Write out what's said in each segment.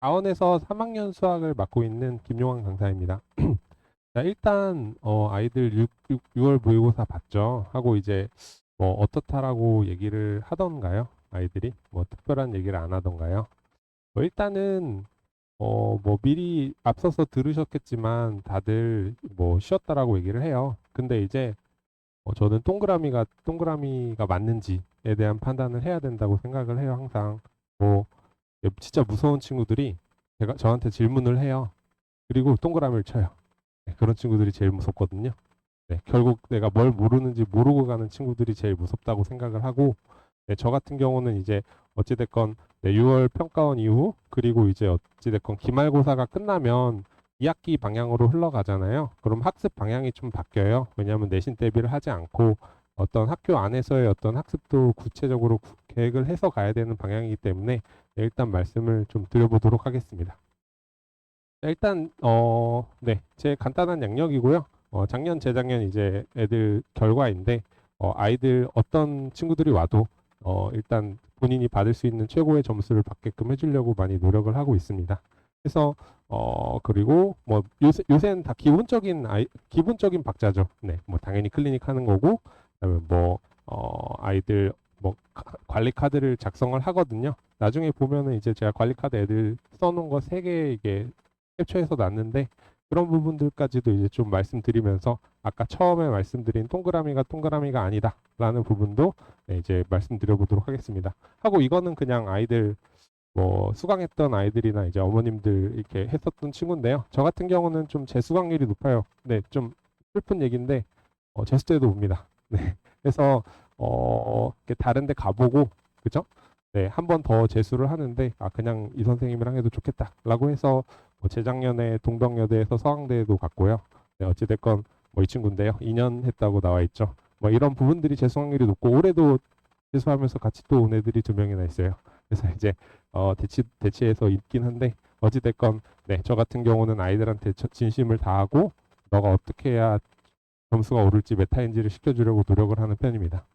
다원에서 3학년 수학을 맡고 있는 김용환 강사입니다. 자, 일단 어, 아이들 6, 6월 모의고사 봤죠? 하고 이제 뭐 어떻다라고 얘기를 하던가요? 아이들이 뭐 특별한 얘기를 안 하던가요? 뭐 일단은 어, 뭐 미리 앞서서 들으셨겠지만 다들 뭐 쉬었다라고 얘기를 해요. 근데 이제 어, 저는 동그라미가 동그라미가 맞는지에 대한 판단을 해야 된다고 생각을 해요. 항상 뭐 예, 진짜 무서운 친구들이 제가 저한테 질문을 해요. 그리고 동그라미를 쳐요. 네, 그런 친구들이 제일 무섭거든요. 네, 결국 내가 뭘 모르는지 모르고 가는 친구들이 제일 무섭다고 생각을 하고 네, 저 같은 경우는 이제 어찌됐건 네, 6월 평가원 이후 그리고 이제 어찌됐건 기말고사가 끝나면 2학기 방향으로 흘러가잖아요. 그럼 학습 방향이 좀 바뀌어요. 왜냐하면 내신 대비를 하지 않고 어떤 학교 안에서의 어떤 학습도 구체적으로 구- 계획을 해서 가야 되는 방향이기 때문에 네, 일단 말씀을 좀 드려보도록 하겠습니다. 자, 일단 어, 네, 제 간단한 양력이고요. 어, 작년, 재작년 이제 애들 결과인데 어, 아이들 어떤 친구들이 와도 어, 일단 본인이 받을 수 있는 최고의 점수를 받게끔 해주려고 많이 노력을 하고 있습니다. 그래서 어 그리고 뭐 요새 요새는 다 기본적인 아이 기본적인 박자죠. 네, 뭐 당연히 클리닉 하는 거고 그다음에 뭐 어 아이들 뭐 카- 관리 카드를 작성을 하거든요. 나중에 보면은 이제 제가 관리 카드 애들 써놓은 거 세 개 이게 캡처해서 놨는데 그런 부분들까지도 이제 좀 말씀드리면서 아까 처음에 말씀드린 동그라미가 동그라미가 아니다라는 부분도 네, 이제 말씀드려보도록 하겠습니다. 하고 이거는 그냥 아이들 뭐 수강했던 아이들이나 이제 어머님들 이렇게 했었던 친구인데요. 저 같은 경우는 좀 재수강률이 높아요. 네, 좀 슬픈 얘기인데 어, 재수 때도 옵니다. 네, 그래서 어, 다른데 가보고 그죠? 네, 한 번 더 재수를 하는데 아 그냥 이 선생님이랑 해도 좋겠다라고 해서 뭐 재작년에 동덕여대에서 서강대에도 갔고요. 네, 어찌됐건 뭐 이 친구인데요. 2년 했다고 나와 있죠. 뭐 이런 부분들이 재수강률이 높고 올해도 재수하면서 같이 또 온 애들이 두 명이나 있어요. 그래서 이제 어, 대치 대치해서 있긴 한데 어찌 됐건 네, 저 같은 경우는 아이들한테 저- 진심을 다하고 너가 어떻게 해야 점수가 오를지 메타인지를 시켜주려고 노력을 하는 편입니다.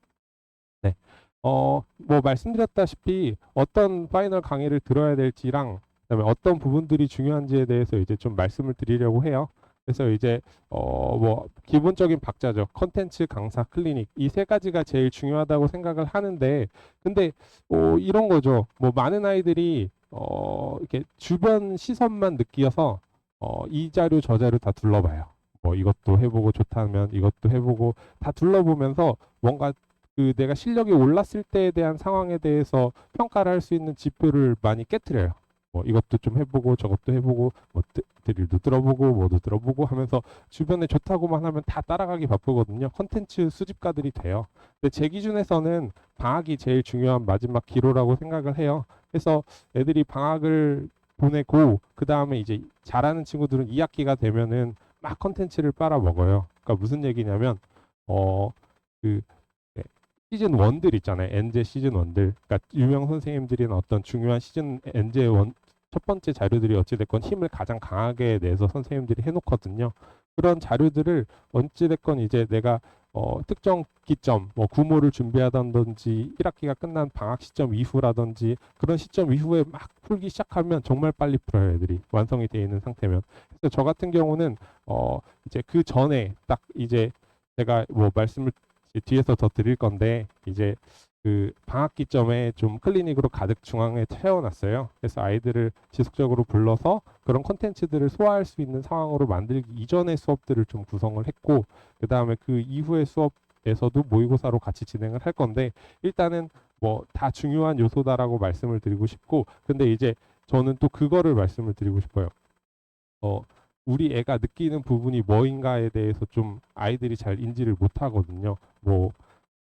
네, 어, 뭐 말씀드렸다시피 어떤 파이널 강의를 들어야 될지랑 그다음에 어떤 부분들이 중요한지에 대해서 이제 좀 말씀을 드리려고 해요. 그래서 이제 어 뭐 기본적인 박자죠. 컨텐츠, 강사, 클리닉 이 세 가지가 제일 중요하다고 생각을 하는데 근데 어, 이런 거죠. 뭐 많은 아이들이 어, 이렇게 주변 시선만 느끼어서 어, 이 자료 저 자료 다 둘러봐요. 뭐 이것도 해보고 좋다면 이것도 해보고 다 둘러보면서 뭔가 그 내가 실력이 올랐을 때에 대한 상황에 대해서 평가를 할 수 있는 지표를 많이 깨트려요. 뭐 이것도 좀 해보고 저것도 해보고 뭐 드- 드릴도 들어보고 뭐도 들어보고 하면서 주변에 좋다고만 하면 다 따라가기 바쁘거든요. 컨텐츠 수집가들이 돼요. 근데 제 기준에서는 방학이 제일 중요한 마지막 기로라고 생각을 해요. 그래서 애들이 방학을 보내고 그 다음에 이제 잘하는 친구들은 2학기가 되면은 막 컨텐츠를 빨아 먹어요. 그러니까 무슨 얘기냐면 어그 시즌 원들 있잖아요. 엔제 시즌 원들. 그러니까 유명 선생님들이나 어떤 중요한 시즌 엔제 원첫 번째 자료들이 어찌됐건 힘을 가장 강하게 내서 선생님들이 해놓거든요. 그런 자료들을 어찌됐건 이제 내가 어, 특정 기점, 뭐 구모를 준비하던지 1학기가 끝난 방학 시점 이후라든지 그런 시점 이후에 막 풀기 시작하면 정말 빨리 풀어요 애들이 완성이 되어 있는 상태면. 그래서 저 같은 경우는 어 이제 그 전에 딱 이제 제가 뭐 말씀을 뒤에서 더 드릴 건데 이제 그 방학 기점에 좀 클리닉으로 가득 중앙에 채워놨어요. 그래서 아이들을 지속적으로 불러서 그런 콘텐츠들을 소화할 수 있는 상황으로 만들기 이전의 수업들을 좀 구성을 했고 그 다음에 그 이후의 수업에서도 모의고사로 같이 진행을 할 건데 일단은 뭐 다 중요한 요소다라고 말씀을 드리고 싶고 근데 이제 저는 또 그거를 말씀을 드리고 싶어요. 어 우리 애가 느끼는 부분이 뭐인가에 대해서 좀 아이들이 잘 인지를 못 하거든요. 뭐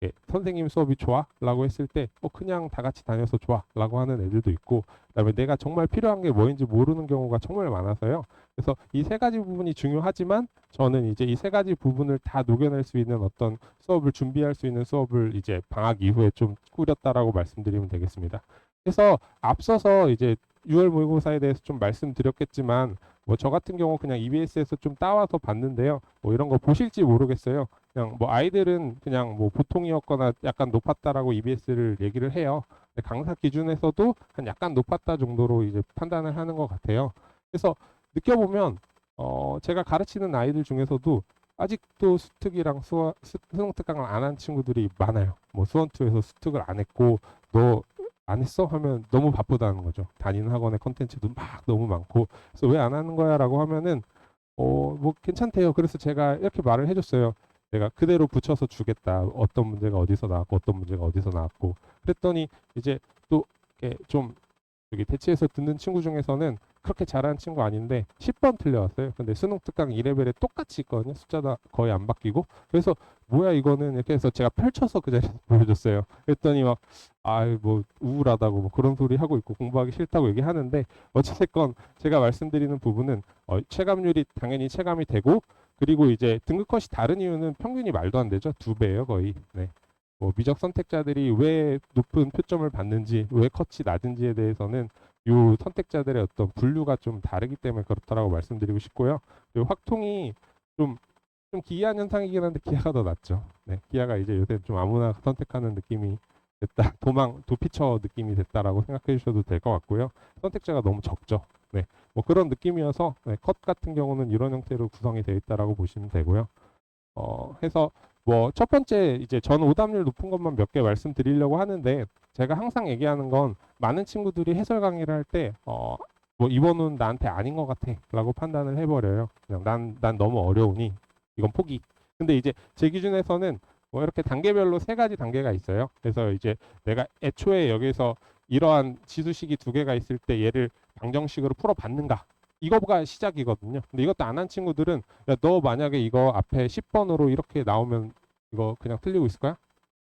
예, 선생님 수업이 좋아? 라고 했을 때, 어, 그냥 다 같이 다녀서 좋아. 라고 하는 애들도 있고, 그 다음에 내가 정말 필요한 게 뭐인지 모르는 경우가 정말 많아서요. 그래서 이 세 가지 부분이 중요하지만, 저는 이제 이 세 가지 부분을 다 녹여낼 수 있는 어떤 수업을 준비할 수 있는 수업을 이제 방학 이후에 좀 꾸렸다라고 말씀드리면 되겠습니다. 그래서 앞서서 이제 6월 모의고사에 대해서 좀 말씀드렸겠지만, 뭐 저 같은 경우 그냥 EBS에서 좀 따와서 봤는데요. 뭐 이런 거 보실지 모르겠어요. 그냥 뭐 아이들은 그냥 뭐 보통이었거나 약간 높았다라고 EBS를 얘기를 해요. 강사 기준에서도 한 약간 높았다 정도로 이제 판단을 하는 것 같아요. 그래서 느껴보면 어 제가 가르치는 아이들 중에서도 아직도 수특이랑 수능 특강을 안 한 친구들이 많아요. 뭐 수원투에서 수특을 안 했고 너 안 했어 하면 너무 바쁘다는 거죠. 다니는 학원의 컨텐츠도 막 너무 많고 그래서 왜 안 하는 거야 라고 하면은 어 뭐 괜찮대요. 그래서 제가 이렇게 말을 해줬어요. 내가 그대로 붙여서 주겠다. 어떤 문제가 어디서 나왔고 어떤 문제가 어디서 나왔고 그랬더니 이제 또 좀 여기 대치에서 듣는 친구 중에서는 그렇게 잘하는 친구 아닌데 10번 틀려왔어요. 근데 수능 특강 2레벨에 똑같이 있거든요. 숫자가 거의 안 바뀌고. 그래서 뭐야 이거는 이렇게 해서 제가 펼쳐서 그 자리에서 보여줬어요. 그랬더니 막 아이 뭐 우울하다고 뭐 그런 소리 하고 있고 공부하기 싫다고 얘기하는데 어찌됐건 제가 말씀드리는 부분은 어, 체감률이 당연히 체감이 되고 그리고 이제 등급 컷이 다른 이유는 평균이 말도 안 되죠. 두 배예요 거의. 네. 뭐 미적 선택자들이 왜 높은 표점을 받는지 왜 컷이 낮은지에 대해서는 요 선택자들의 어떤 분류가 좀 다르기 때문에 그렇다라고 말씀드리고 싶고요. 그리고 확통이 좀, 좀 기이한 현상이긴 한데 기아가 더 낫죠. 네, 기아가 이제 요새 좀 아무나 선택하는 느낌이 됐다. 도망, 도피처 느낌이 됐다라고 생각해 주셔도 될 것 같고요. 선택자가 너무 적죠. 네, 뭐 그런 느낌이어서 네, 컷 같은 경우는 이런 형태로 구성이 되어 있다라고 보시면 되고요. 어, 해서 뭐 첫 번째 이제 전 오답률 높은 것만 몇 개 말씀드리려고 하는데 제가 항상 얘기하는 건 많은 친구들이 해설 강의를 할 때 어, 뭐 이번은 나한테 아닌 것 같아라고 판단을 해버려요. 그냥 난 난 너무 어려우니 이건 포기. 근데 이제 제 기준에서는 뭐 이렇게 단계별로 세 가지 단계가 있어요. 그래서 이제 내가 애초에 여기서 이러한 지수식이 두 개가 있을 때 얘를 방정식으로 풀어봤는가 이거가 시작이거든요. 근데 이것도 안 한 친구들은 야, 너 만약에 이거 앞에 10번으로 이렇게 나오면 이거 그냥 틀리고 있을 거야?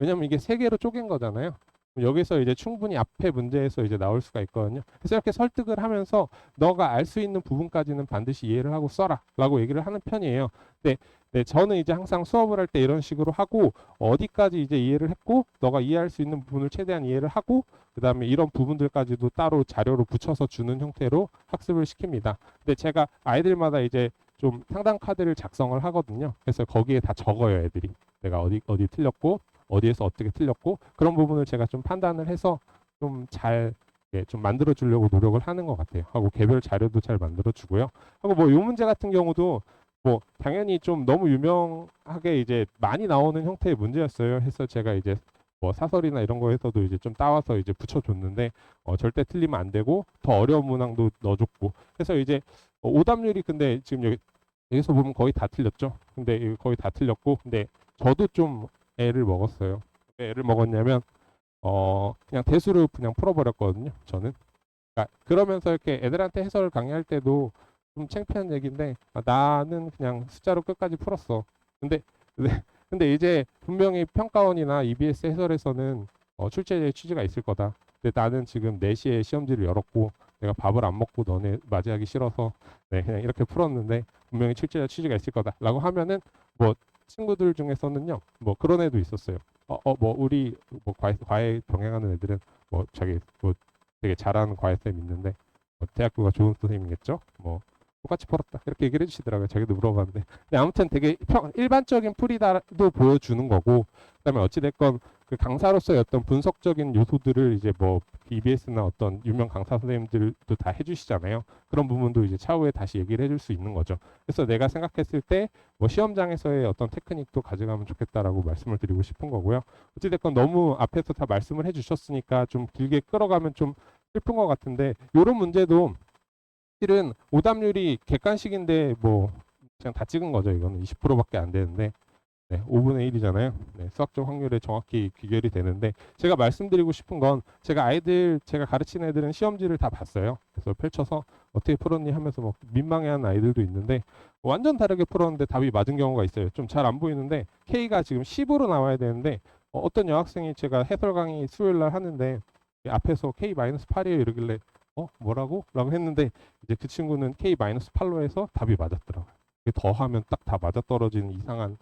왜냐면 이게 세 개로 쪼갠 거잖아요. 여기서 이제 충분히 앞에 문제에서 이제 나올 수가 있거든요. 그래서 이렇게 설득을 하면서 너가 알 수 있는 부분까지는 반드시 이해를 하고 써라라고 얘기를 하는 편이에요. 근데 네, 저는 이제 항상 수업을 할 때 이런 식으로 하고 어디까지 이제 이해를 했고 너가 이해할 수 있는 부분을 최대한 이해를 하고 그다음에 이런 부분들까지도 따로 자료로 붙여서 주는 형태로 학습을 시킵니다. 근데 제가 아이들마다 이제 좀 상담 카드를 작성을 하거든요. 그래서 거기에 다 적어요, 애들이. 내가 어디 어디 틀렸고 어디에서 어떻게 틀렸고 그런 부분을 제가 좀 판단을 해서 좀잘 예, 좀 만들어 주려고 노력을 하는 것 같아요. 하고 개별 자료도 잘 만들어 주고요. 하고 뭐 요 문제 같은 경우도 뭐 당연히 좀 너무 유명하게 이제 많이 나오는 형태의 문제였어요. 해서 제가 이제 뭐 사설이나 이런 거에서도 이제 좀 따와서 이제 붙여줬는데 어, 절대 틀리면 안 되고 더 어려운 문항도 넣어줬고 해서 이제 어, 오답률이 근데 지금 여기 여기서 보면 거의 다 틀렸죠. 근데 거의 다 틀렸고 근데 저도 좀 애를 먹었어요. 왜 애를 먹었냐면 어 그냥 대수를 그냥 풀어버렸거든요. 저는 그러니까 그러면서 이렇게 애들한테 해설을 강의할 때도 좀 창피한 얘기인데 아, 나는 그냥 숫자로 끝까지 풀었어. 근데, 근데 이제 분명히 평가원이나 EBS 해설에서는 어, 출제자의 취지가 있을 거다. 근데 나는 지금 4시에 시험지를 열었고 내가 밥을 안 먹고 너네 맞이하기 싫어서 네, 그냥 이렇게 풀었는데 분명히 출제자 취지가 있을 거다라고 하면은 뭐 친구들 중에서는요 뭐 그런 애도 있었어요. 어, 어, 뭐 우리 뭐 과외, 과외 병행하는 애들은 뭐 자기 뭐 되게 잘하는 과외 쌤 있는데 뭐 대학교가 좋은 선생님이겠죠. 뭐 똑같이 풀었다 이렇게 얘기를 해주시더라고요. 자기도 물어봤는데 근데 아무튼 되게 평, 일반적인 풀이다도 보여주는 거고 그다음에 어찌 됐건 그 강사로서의 어떤 분석적인 요소들을 이제 뭐 EBS나 어떤 유명 강사 선생님들도 다 해주시잖아요. 그런 부분도 이제 차후에 다시 얘기를 해줄 수 있는 거죠. 그래서 내가 생각했을 때 뭐 시험장에서의 어떤 테크닉도 가져가면 좋겠다라고 말씀을 드리고 싶은 거고요. 어찌됐건 너무 앞에서 다 말씀을 해주셨으니까 좀 길게 끌어가면 좀 슬픈 것 같은데 이런 문제도 실은 오답률이 객관식인데 뭐 그냥 다 찍은 거죠. 이거는 20%밖에 안 되는데 네, 5분의 1이잖아요. 네, 수학적 확률에 정확히 귀결이 되는데 제가 말씀드리고 싶은 건 제가 아이들 제가 가르치는 애들은 시험지를 다 봤어요. 그래서 펼쳐서 어떻게 풀었니 하면서 뭐 민망해하는 아이들도 있는데 완전 다르게 풀었는데 답이 맞은 경우가 있어요. 좀 잘 안 보이는데 K가 지금 10으로 나와야 되는데 어, 어떤 여학생이 제가 해설 강의 수요일 날 하는데 앞에서 K-8이에요 이러길래 어 뭐라고? 라고 했는데 이제 그 친구는 K-8로 해서 답이 맞았더라고요. 이게 더하면 딱 다 맞아떨어지는 이상한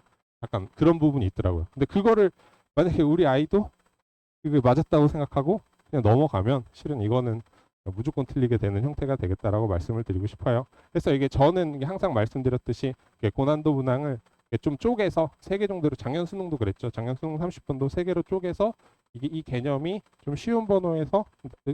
약간 그런 부분이 있더라고요. 근데 그거를 만약에 우리 아이도 그게 맞았다고 생각하고 그냥 넘어가면 실은 이거는 무조건 틀리게 되는 형태가 되겠다라고 말씀을 드리고 싶어요. 그래서 이게 저는 항상 말씀드렸듯이 고난도 이렇게 좀 쪼개서 세 개 정도로 작년 수능도 그랬죠. 작년 수능 30분도 세 개로 쪼개서 이게 이 개념이 좀 쉬운 번호에서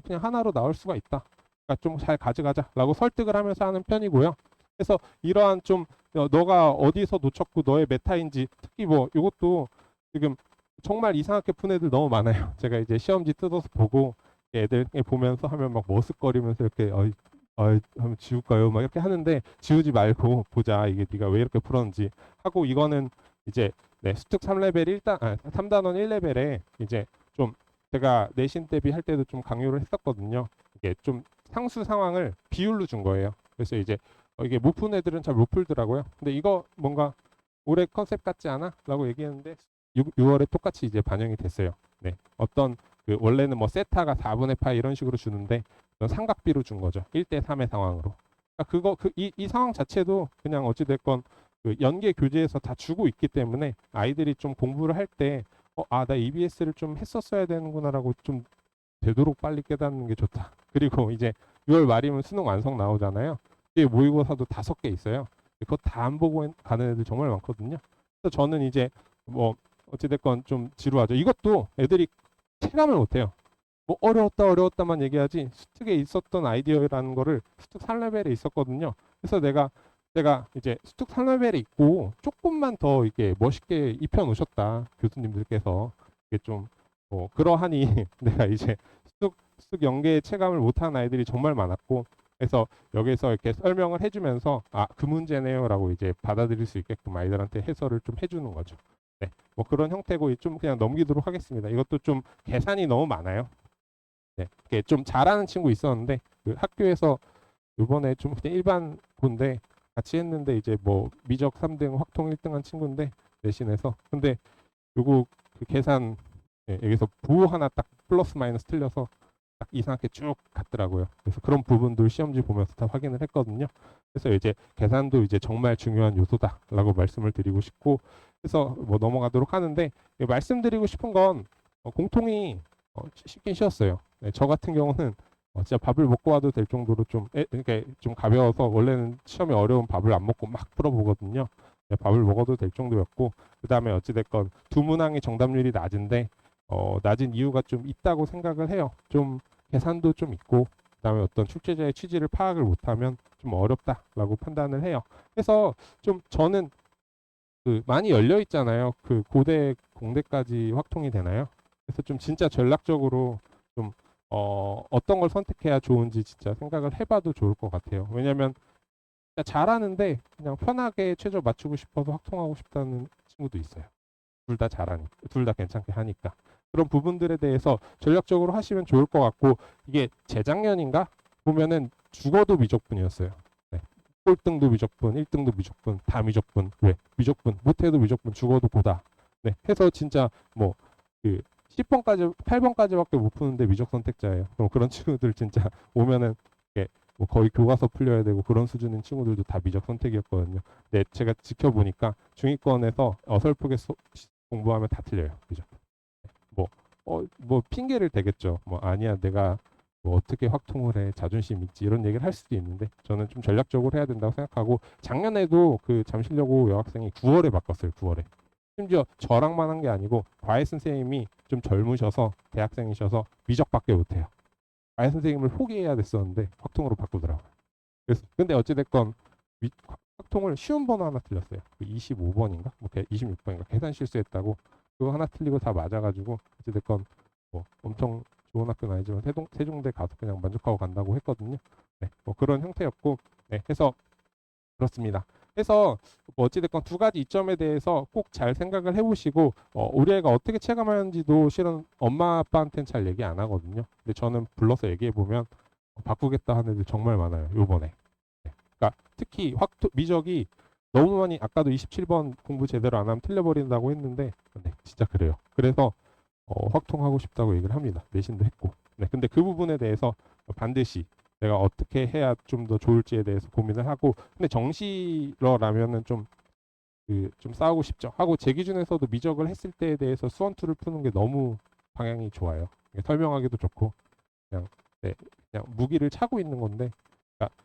그냥 하나로 나올 수가 있다. 그러니까 좀 잘 가져가자라고 설득을 하면서 하는 편이고요. 그래서 이러한 좀 어, 너가 어디서 놓쳤고 너의 메타인지 특히 뭐 이것도 지금 정말 이상하게 푼 애들 너무 많아요. 제가 이제 시험지 뜯어서 보고 애들 보면서 하면 막 머쓱거리면서 이렇게 어이 어이 한번 지울까요? 막 이렇게 하는데 지우지 말고 보자 이게 네가 왜 이렇게 풀었는지 하고 이거는 이제 네, 수특 3레벨 1단 아, 3단원 1레벨에 이제 좀 제가 내신 대비 할 때도 좀 강요를 했었거든요. 이게 좀 상수 상황을 비율로 준 거예요. 그래서 이제 어, 이게 못 푼 애들은 잘 못 풀더라고요. 근데 이거 뭔가 올해 컨셉 같지 않아? 라고 얘기했는데 6, 6월에 똑같이 이제 반영이 됐어요. 네. 어떤 그 원래는 뭐 세타가 4분의 파이 이런 식으로 주는데 삼각비로 준 거죠. 1대 3의 상황으로. 그러니까 그거 그이 이 상황 자체도 그냥 어찌 됐건 그 연계 교재에서 다 주고 있기 때문에 아이들이 좀 공부를 할 때 어, 아, 나 EBS를 좀 했었어야 되는구나라고 좀 되도록 빨리 깨닫는 게 좋다. 그리고 이제 6월 말이면 수능 완성 나오잖아요. 이게 모의고사도 다섯 개 있어요. 그거 다 안 보고 가는 애들 정말 많거든요. 그래서 저는 이제 뭐 어찌됐건 좀 지루하죠. 이것도 애들이 체감을 못해요. 뭐 어려웠다 어려웠다만 얘기하지 수특에 있었던 아이디어라는 거를 수특 3레벨에 있었거든요. 그래서 내가 내가 이제 수특 3레벨에 있고 조금만 더 이게 멋있게 입혀 놓으셨다 교수님들께서 이게 좀 뭐 그러하니 내가 이제 수특 수특 연계 체감을 못한 아이들이 정말 많았고 그래서 여기서 이렇게 설명을 해주면서 아 그 문제네요라고 이제 받아들일 수 있게끔 아이들한테 해설을 좀 해주는 거죠. 네, 뭐 그런 형태고 좀 그냥 넘기도록 하겠습니다. 이것도 좀 계산이 너무 많아요. 네, 이게 좀 잘하는 친구 있었는데 그 학교에서 이번에 좀 그냥 일반 군데 같이 했는데 이제 뭐 미적 3등 확통 1등한 친구인데 내신에서 근데 요거 그 계산 예, 여기서 부 하나 딱 플러스 마이너스 틀려서 딱 이상하게 쭉 갔더라고요. 그래서 그런 부분들 시험지 보면서 다 확인을 했거든요. 그래서 이제 계산도 이제 정말 중요한 요소다라고 말씀을 드리고 싶고 그래서 뭐 넘어가도록 하는데 예, 말씀드리고 싶은 건 어, 공통이 어, 쉬- 쉽긴 쉬웠어요. 네, 저 같은 경우는 어, 진짜 밥을 먹고 와도 될 정도로 좀 에, 그러니까 좀 가벼워서 원래는 시험에 어려운 밥을 안 먹고 막 풀어보거든요. 네, 밥을 먹어도 될 정도였고 그 다음에 어찌됐건 두 문항이 정답률이 낮은데 어, 낮은 이유가 좀 있다고 생각을 해요. 좀 계산도 좀 있고 그다음에 어떤 출제자의 취지를 파악을 못하면 좀 어렵다라고 판단을 해요. 그래서 좀 저는 그 많이 열려 있잖아요. 그 고대 공대까지 확통이 되나요? 그래서 좀 진짜 전략적으로 좀 어, 어떤 걸 선택해야 좋은지 진짜 생각을 해봐도 좋을 것 같아요. 왜냐면 잘하는데 그냥 편하게 최저 맞추고 싶어서 확통하고 싶다는 친구도 있어요. 둘 다 잘하니, 둘 다 괜찮게 하니까. 그런 부분들에 대해서 전략적으로 하시면 좋을 것 같고 이게 재작년인가 보면은 죽어도 미적분이었어요. 네. 꼴등도 미적분, 1등도 미적분, 다 미적분. 왜? 미적분. 못해도 미적분, 죽어도 고다. 네. 해서 진짜 뭐 그 10번까지, 8번까지밖에 못 푸는데 미적 선택자예요. 그럼 그런 친구들 진짜 오면은 이게 뭐 거의 교과서 풀려야 되고 그런 수준인 친구들도 다 미적 선택이었거든요. 네, 제가 지켜보니까 중위권에서 어설프게 소- 공부하면 다 틀려요. 미적. 뭐, 어, 뭐 핑계를 대겠죠. 뭐 아니야, 내가 뭐 어떻게 확통을 해, 자존심 있지 이런 얘기를 할 수도 있는데 저는 좀 전략적으로 해야 된다고 생각하고 작년에도 그 잠실여고 여학생이 9월에 바꿨어요. 9월에. 심지어 저랑만 한 게 아니고 과외 선생님이 좀 젊으셔서 대학생이셔서 미적밖에 못해요. 과외 선생님을 포기해야 됐었는데 확통으로 바꾸더라고요. 그래서 근데 어찌 됐건 확통을 쉬운 번호 하나 틀렸어요. 그 25번인가? 뭐 26번인가? 계산 실수했다고 그거 하나 틀리고 다 맞아가지고 어찌됐건 뭐 엄청 좋은 학교는 아니지만 세종, 세종대 가서 그냥 만족하고 간다고 했거든요. 네, 뭐 그런 형태였고, 네, 해서 그렇습니다. 해서 뭐 어찌됐건 두 가지 이점에 대해서 꼭 잘 생각을 해보시고 어, 우리 애가 어떻게 체감하는지도 실은 엄마 아빠한테는 잘 얘기 안 하거든요. 근데 저는 불러서 얘기해 보면 바꾸겠다 하는 애들 정말 많아요. 요번에. 네. 그러니까 특히 확 미적이 너무 많이 아까도 27번 공부 제대로 안 하면 틀려버린다고 했는데 네, 진짜 그래요. 그래서 어, 확통하고 싶다고 얘기를 합니다. 내신도 했고. 네, 근데 그 부분에 대해서 반드시 내가 어떻게 해야 좀 더 좋을지에 대해서 고민을 하고 근데 정시러라면은 좀 그좀 싸우고 싶죠. 하고 제 기준에서도 미적을 했을 때에 대해서 수원투를 푸는 게 너무 방향이 좋아요. 이게 설명하기도 좋고 그냥 네, 그냥 무기를 차고 있는 건데 그러니까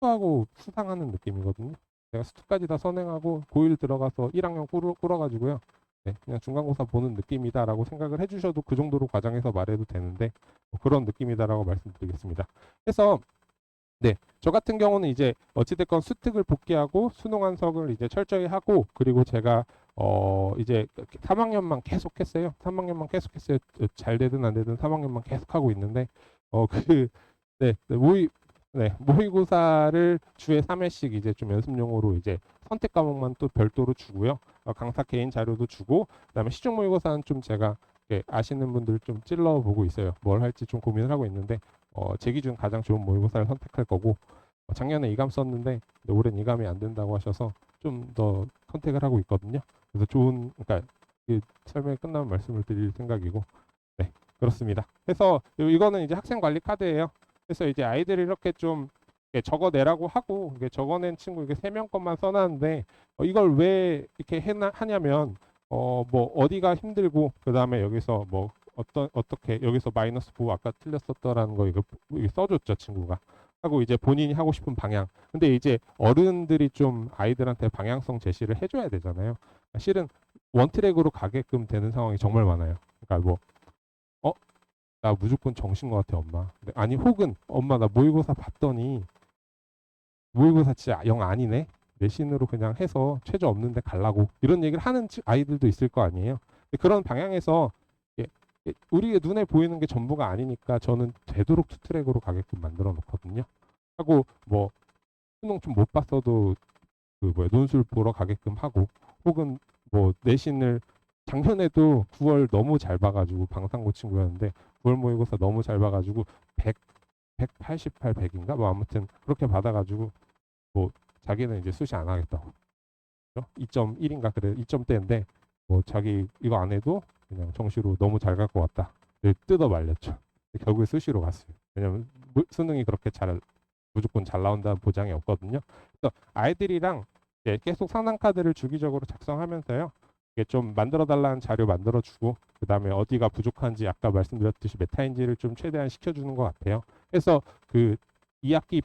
수하고 수상하는 느낌이거든요. 내가 수투까지 다 선행하고 고1 들어가서 1학년 꿇어, 꿇어가지고요. 네, 그냥 중간고사 보는 느낌이다라고 생각을 해주셔도 그 정도로 과장해서 말해도 되는데 뭐 그런 느낌이다라고 말씀드리겠습니다. 그래서 네, 저 같은 경우는 이제 어찌됐건 수특을 복귀하고 수능 완석을 이제 철저히 하고 그리고 제가 어 이제 3학년만 계속했어요. 3학년만 계속했어요. 잘 되든 안 되든 3학년만 계속하고 있는데 어그 네, 네, 모의 네, 모의고사를 주에 3회씩 이제 좀 연습용으로 이제 선택 과목만 또 별도로 주고요. 어, 강사 개인 자료도 주고 그다음에 시중 모의고사는 좀 제가 예, 아시는 분들 좀 찔러 보고 있어요. 뭘 할지 좀 고민을 하고 있는데 어, 제 기준 가장 좋은 모의고사를 선택할 거고 어, 작년에 이감 썼는데 올해는 이감이 안 된다고 하셔서 좀 더 선택을 하고 있거든요. 그래서 좋은 그러니까 그 설명이 끝나면 말씀을 드릴 생각이고 네 그렇습니다. 그래서 요- 이거는 이제 학생 관리 카드예요. 그래서 이제 아이들이 이렇게 좀 적어내라고 하고 적어낸 친구 이게 세 명 것만 써놨는데 어, 이걸 왜 이렇게 해나, 하냐면 어 뭐 어디가 힘들고 그 다음에 여기서 뭐 어떤 어떻게 여기서 마이너스 9 아까 틀렸었더라는 거 이거 써줬죠 친구가. 하고 이제 본인이 하고 싶은 방향. 근데 이제 어른들이 좀 아이들한테 방향성 제시를 해줘야 되잖아요. 실은 원트랙으로 가게끔 되는 상황이 정말 많아요. 그러니까 뭐 어? 나 무조건 정신 것 같아 엄마 아니 혹은 엄마 나 모의고사 봤더니 모의고사 진짜 영 아니네 내신으로 그냥 해서 최저 없는데 갈라고 이런 얘기를 하는 치- 아이들도 있을 거 아니에요. 그런 방향에서 이게- 이게 우리의 눈에 보이는 게 전부가 아니니까 저는 되도록 투트랙으로 가게끔 만들어 놓거든요. 하고 뭐 수능 좀 못 봤어도 그 뭐야 논술 보러 가게끔 하고 혹은 뭐 내신을 작년에도 9월 너무 잘 봐가지고 방상고 친구였는데 9월 모의고사 너무 잘 봐가지고 100 188 100인가 뭐 아무튼 그렇게 받아가지고 뭐 자기는 이제 수시 안 하겠다고. 2.1인가 그래 2점대인데 뭐 자기 이거 안 해도 그냥 정시로 너무 잘 같다. 네, 뜯어 말렸죠. 결국에 수시로 갔어요. 왜냐면 무- 수능이 그렇게 잘 무조건 잘 나온다는 보장이 없거든요. 그래서 아이들이랑 계속 상담 카드를 주기적으로 작성하면서요. 좀 만들어 달라는 자료 만들어 주고 그다음에 어디가 부족한지 아까 말씀드렸듯이 메타인지를 좀 최대한 시켜 주는 것 같아요. 그래서 그 2학기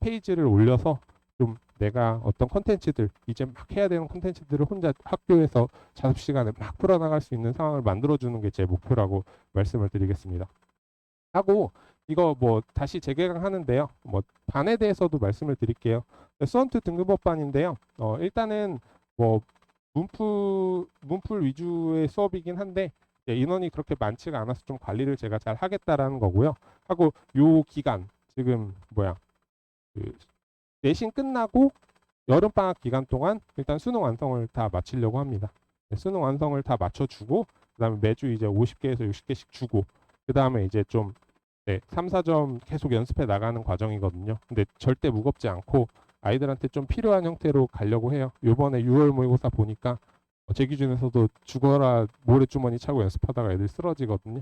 페이지를 올려서 좀 내가 어떤 컨텐츠들 이제 막 해야 되는 컨텐츠들을 혼자 학교에서 자습 시간에 막 풀어나갈 수 있는 상황을 만들어 주는 게 제 목표라고 말씀을 드리겠습니다. 하고 이거 뭐 다시 재개강하는데요. 뭐 반에 대해서도 말씀을 드릴게요. 수원트 등급업반인데요. 어 일단은 뭐 문풀 문풀 위주의 수업이긴 한데 인원이 그렇게 많지가 않아서 좀 관리를 제가 잘 하겠다라는 거고요. 하고 요 기간 지금 뭐야 그 내신 끝나고 여름 방학 기간 동안 일단 수능 완성을 다 마치려고 합니다. 네, 수능 완성을 다 맞춰주고 그다음에 매주 이제 50개에서 60개씩 주고 그다음에 이제 좀 네, 3, 4점 계속 연습해 나가는 과정이거든요. 근데 절대 무겁지 않고 아이들한테 좀 필요한 형태로 가려고 해요. 요번에 6월 모의고사 보니까 어, 제 기준에서도 죽어라 모래주머니 차고 연습하다가 애들 쓰러지거든요.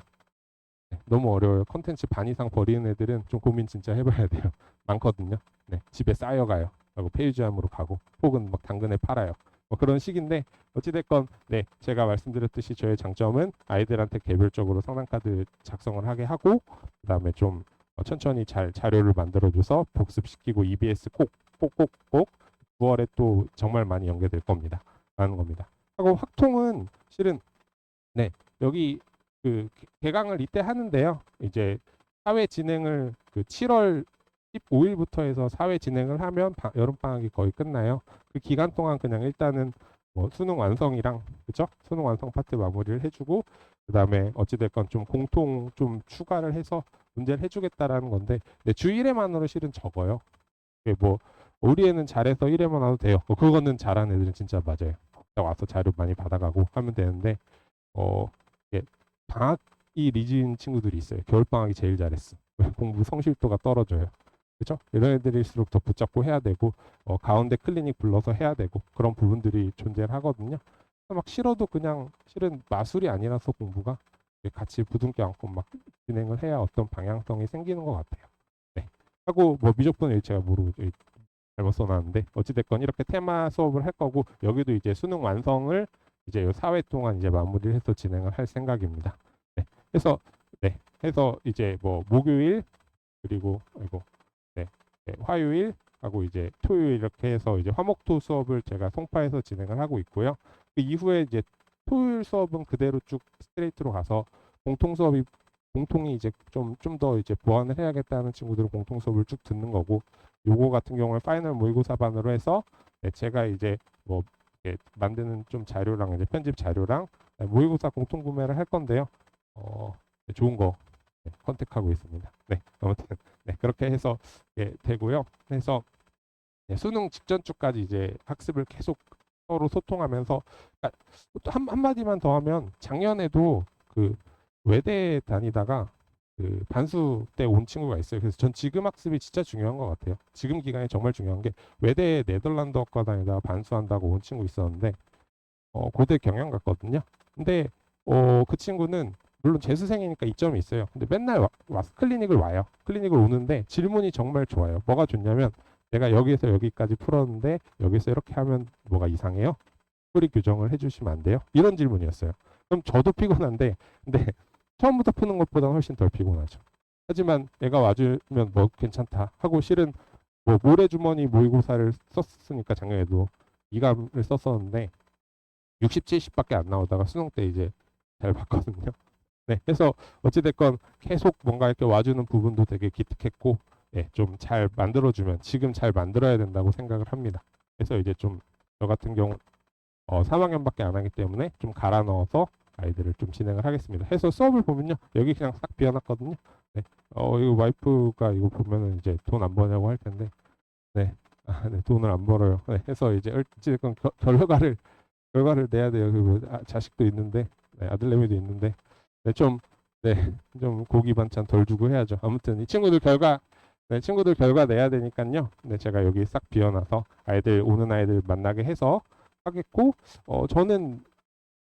네, 너무 어려워요. 컨텐츠 반 이상 버리는 애들은 좀 고민 진짜 해봐야 돼요. 많거든요. 네, 집에 쌓여가요. 하고 폐유지함으로 가고 혹은 막 당근에 팔아요. 뭐 그런 식인데 어찌됐건 네 제가 말씀드렸듯이 저의 장점은 아이들한테 개별적으로 상담 카드 작성을 하게 하고 그다음에 좀 어, 천천히 잘 자료를 만들어줘서 복습시키고 EBS 꼭 꼭 꼭꼭 9월에 또 정말 많이 연계될 겁니다. 라는 겁니다. 하고 확통은 실은 네 여기 그 개- 개강을 이때 하는데요. 이제 사회 진행을 그 7월 15일부터 해서 사회 진행을 하면 바- 여름 방학이 거의 끝나요. 그 기간 동안 그냥 일단은 뭐 수능 완성이랑 그죠? 수능 완성 파트 마무리를 해주고 그 다음에 어찌됐건 좀 공통 좀 추가를 해서 문제를 해주겠다라는 건데 주 1회만으로 실은 적어요. 이게 뭐 우리 애는 잘해서 1회만 와도 돼요. 뭐 그거는 잘하는 애들은 진짜 맞아요. 딱 와서 자료 많이 받아가고 하면 되는데 어 이게 방학이 리진 친구들이 있어요. 겨울 방학이 제일 잘했어. 공부 성실도가 떨어져요. 그죠? 이런 애들일수록 더 붙잡고 해야 되고 어, 가운데 클리닉 불러서 해야 되고 그런 부분들이 존재를 하거든요. 막 싫어도 그냥 실은 마술이 아니라서 공부가 같이 부둥켜 안고 막 진행을 해야 어떤 방향성이 생기는 것 같아요. 네. 하고 뭐 미적분을 제가 모르고 잘못 써놨는데 어찌됐건 이렇게 테마 수업을 할 거고 여기도 이제 수능 완성을 이제 요 4회 동안 이제 마무리를 해서 진행을 할 생각입니다. 네. 해서 네. 해서 이제 뭐 목요일 그리고 아이고 네. 네. 화요일 하고 이제 토요일 이렇게 해서 이제 화목토 수업을 제가 송파에서 진행을 하고 있고요. 그 이후에 이제 토요일 수업은 그대로 쭉 스트레이트로 가서 공통 수업이 공통이 이제 좀 좀 더 이제 보완을 해야겠다는 친구들은 공통 수업을 쭉 듣는 거고 요거 같은 경우는 파이널 모의고사 반으로 해서 네, 제가 이제 뭐 이렇게 만드는 좀 자료랑 이제 편집 자료랑 네, 모의고사 공통 구매를 할 건데요. 어, 네, 좋은 거 네, 컨택하고 있습니다. 네, 아무튼 네, 그렇게 해서 예, 되고요. 그래서 네, 수능 직전 주까지 이제 학습을 계속 서로 소통하면서 그러니까 또 한, 한마디만 더 하면 작년에도 그 외대 다니다가 그 반수 때 온 친구가 있어요. 그래서 전 지금 학습이 진짜 중요한 것 같아요. 지금 기간이 정말 중요한 게 외대 네덜란드 학과 다니다가 반수한다고 온 친구 있었는데 어, 고대 경영 갔거든요. 근데 어, 그 친구는 물론 재수생이니까 이점이 있어요. 근데 맨날 와, 와 클리닉을 와요. 클리닉을 오는데 질문이 정말 좋아요. 뭐가 좋냐면 내가 여기에서 여기까지 풀었는데 여기서 이렇게 하면 뭐가 이상해요? 소리 규정을 해주시면 안 돼요? 이런 질문이었어요. 그럼 저도 피곤한데 근데 처음부터 푸는 것보다 훨씬 덜 피곤하죠. 하지만 얘가 와주면 뭐 괜찮다 하고 실은 뭐 모래주머니 모의고사를 썼으니까 작년에도 이감을 썼었는데 60, 70밖에 안 나오다가 수능 때 이제 잘 봤거든요. 네, 그래서 어찌됐건 계속 뭔가 이렇게 와주는 부분도 되게 기특했고 예, 좀 잘 만들어주면 지금 잘 만들어야 된다고 생각을 합니다. 그래서 이제 좀 저 같은 경우 어, 3학년밖에 안 하기 때문에 좀 갈아 넣어서 아이들을 좀 진행을 하겠습니다. 해서 수업을 보면요 여기 그냥 싹 비워놨거든요. 네, 어 이거 와이프가 이거 보면은 이제 돈 안 버냐고 할 텐데, 네, 아, 네 돈을 안 벌어요. 네, 해서 이제 겨- 결과를 결과를 내야 돼요. 그리고 아, 자식도 있는데 네, 아들내미도 있는데 네, 좀 네, 좀 고기 반찬 덜 주고 해야죠. 아무튼 이 친구들 결과 네, 친구들 결과 내야 되니까요. 네, 제가 여기 싹 비워놔서 아이들 오는 아이들 만나게 해서 하겠고, 어, 저는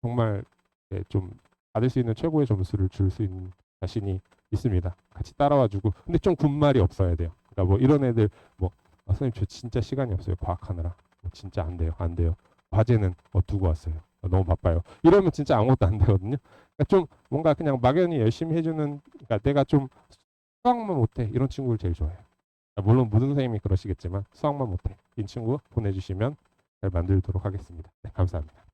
정말 네, 좀 받을 수 있는 최고의 점수를 줄 수 있는 자신이 있습니다. 같이 따라와주고, 근데 좀 군말이 없어야 돼요. 그러니까 뭐 이런 애들 뭐 아, 선생님 저 진짜 시간이 없어요. 과학하느라 뭐 진짜 안 돼요, 안 돼요. 과제는 어 두고 왔어요. 어, 너무 바빠요. 이러면 진짜 아무것도 안 되거든요. 그러니까 좀 뭔가 그냥 막연히 열심히 해주는, 그러니까 내가 좀 수학만 못해 이런 친구를 제일 좋아해요. 아, 물론 모든 선생님이 그러시겠지만 수학만 못해 이 친구 보내주시면 잘 만들도록 하겠습니다. 네, 감사합니다.